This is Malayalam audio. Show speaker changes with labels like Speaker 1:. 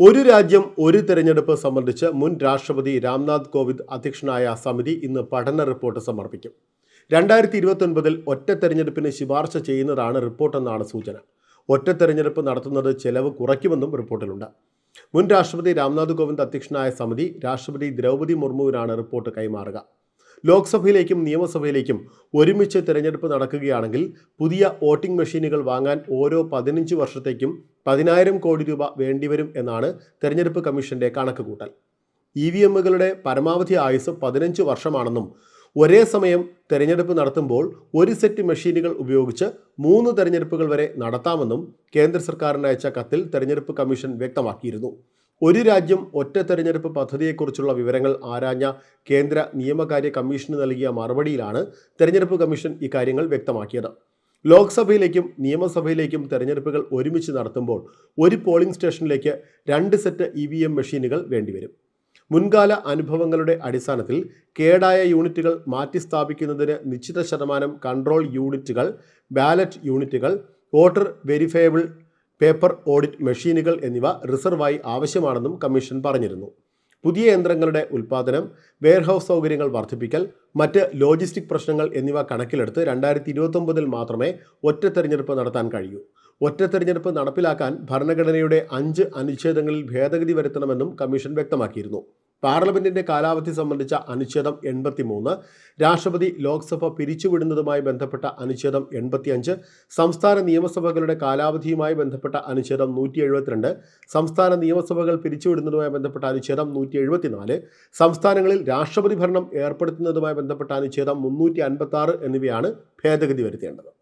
Speaker 1: ഒരു രാജ്യം ഒരു തെരഞ്ഞെടുപ്പ് സംബന്ധിച്ച് മുൻ രാഷ്ട്രപതി രാംനാഥ് കോവിന്ദ് അധ്യക്ഷനായ സമിതി ഇന്ന് പഠന റിപ്പോർട്ട് സമർപ്പിക്കും. രണ്ടായിരത്തി ഇരുപത്തൊൻപതിൽ ഒറ്റ തെരഞ്ഞെടുപ്പിന് ശുപാർശ ചെയ്യുന്നതാണ് റിപ്പോർട്ടെന്നാണ് സൂചന. ഒറ്റ തെരഞ്ഞെടുപ്പ് നടത്തുന്നത് ചെലവ് കുറയ്ക്കുമെന്നും റിപ്പോർട്ടിലുണ്ട്. മുൻ രാഷ്ട്രപതി രാംനാഥ് കോവിന്ദ് അധ്യക്ഷനായ സമിതി രാഷ്ട്രപതി ദ്രൗപദി മുർമുവിനാണ് റിപ്പോർട്ട് കൈമാറുക. ലോക്സഭയിലേക്കും നിയമസഭയിലേക്കും ഒരുമിച്ച് തിരഞ്ഞെടുപ്പ് നടക്കുകയാണെങ്കിൽ പുതിയ വോട്ടിംഗ് മെഷീനുകൾ വാങ്ങാൻ ഓരോ പതിനഞ്ച് വർഷത്തേക്കും പതിനായിരം കോടി രൂപ വേണ്ടിവരും എന്നാണ് തെരഞ്ഞെടുപ്പ് കമ്മീഷന്റെ കണക്കുകൂട്ടൽ. ഇ വി എമ്മുകളുടെ പരമാവധി ആയുസ് പതിനഞ്ച് വർഷമാണെന്നും ഒരേ സമയം തെരഞ്ഞെടുപ്പ് നടത്തുമ്പോൾ ഒരു സെറ്റ് മെഷീനുകൾ ഉപയോഗിച്ച് മൂന്ന് തെരഞ്ഞെടുപ്പുകൾ വരെ നടത്താമെന്നും കേന്ദ്ര സർക്കാരിന് അയച്ച കത്തിൽ തെരഞ്ഞെടുപ്പ് കമ്മീഷൻ വ്യക്തമാക്കിയിരുന്നു. ഒരു രാജ്യം ഒറ്റ തെരഞ്ഞെടുപ്പ് പദ്ധതിയെക്കുറിച്ചുള്ള വിവരങ്ങൾ ആരാഞ്ഞ കേന്ദ്ര നിയമകാര്യ കമ്മീഷന് നൽകിയ മറുപടിയിലാണ് തെരഞ്ഞെടുപ്പ് കമ്മീഷൻ ഇക്കാര്യങ്ങൾ വ്യക്തമാക്കിയത്. ലോക്സഭയിലേക്കും നിയമസഭയിലേക്കും തെരഞ്ഞെടുപ്പുകൾ ഒരുമിച്ച് നടത്തുമ്പോൾ ഒരു പോളിംഗ് സ്റ്റേഷനിലേക്ക് രണ്ട് സെറ്റ് ഇ വി എം മെഷീനുകൾ വേണ്ടിവരും. മുൻകാല അനുഭവങ്ങളുടെ അടിസ്ഥാനത്തിൽ കേടായ യൂണിറ്റുകൾ മാറ്റി സ്ഥാപിക്കുന്നതിന് നിശ്ചിത ശതമാനം കൺട്രോൾ യൂണിറ്റുകൾ ബാലറ്റ് യൂണിറ്റുകൾ വോട്ടർ വെരിഫയബിൾ പേപ്പർ ഓഡിറ്റ് മെഷീനുകൾ എന്നിവ റിസർവായി ആവശ്യമാണെന്നും കമ്മീഷൻ പറഞ്ഞിരുന്നു. പുതിയ യന്ത്രങ്ങളുടെ ഉൽപ്പാദനം വെയർഹൌസ് സൗകര്യങ്ങൾ വർദ്ധിപ്പിക്കൽ മറ്റ് ലോജിസ്റ്റിക് പ്രശ്നങ്ങൾ എന്നിവ കണക്കിലെടുത്ത് രണ്ടായിരത്തി ഇരുപത്തൊമ്പതിൽ മാത്രമേ ഒറ്റ തെരഞ്ഞെടുപ്പ് നടത്താൻ കഴിയൂ. ഒറ്റ തെരഞ്ഞെടുപ്പ് നടപ്പിലാക്കാൻ ഭരണഘടനയുടെ അഞ്ച് അനുച്ഛേദങ്ങളിൽ ഭേദഗതി വരുത്തണമെന്നും കമ്മീഷൻ വ്യക്തമാക്കിയിരുന്നു. പാർലമെന്റിന്റെ കാലാവധി സംബന്ധിച്ച അനുച്ഛേദം എൺപത്തിമൂന്ന് രാഷ്ട്രപതി ലോക്സഭ പിരിച്ചുവിടുന്നതുമായി ബന്ധപ്പെട്ട അനുച്ഛേദം എൺപത്തിയഞ്ച് സംസ്ഥാന നിയമസഭകളുടെ കാലാവധിയുമായി ബന്ധപ്പെട്ട അനുച്ഛേദം നൂറ്റി എഴുപത്തിരണ്ട് സംസ്ഥാന നിയമസഭകൾ പിരിച്ചുവിടുന്നതുമായി ബന്ധപ്പെട്ട അനുച്ഛേദം നൂറ്റി എഴുപത്തിനാല് സംസ്ഥാനങ്ങളിൽ രാഷ്ട്രപതി ഭരണം ഏർപ്പെടുത്തുന്നതുമായി ബന്ധപ്പെട്ട അനുച്ഛേദം മുന്നൂറ്റി അൻപത്തി എന്നിവയാണ് ഭേദഗതി വരുത്തേണ്ടത്.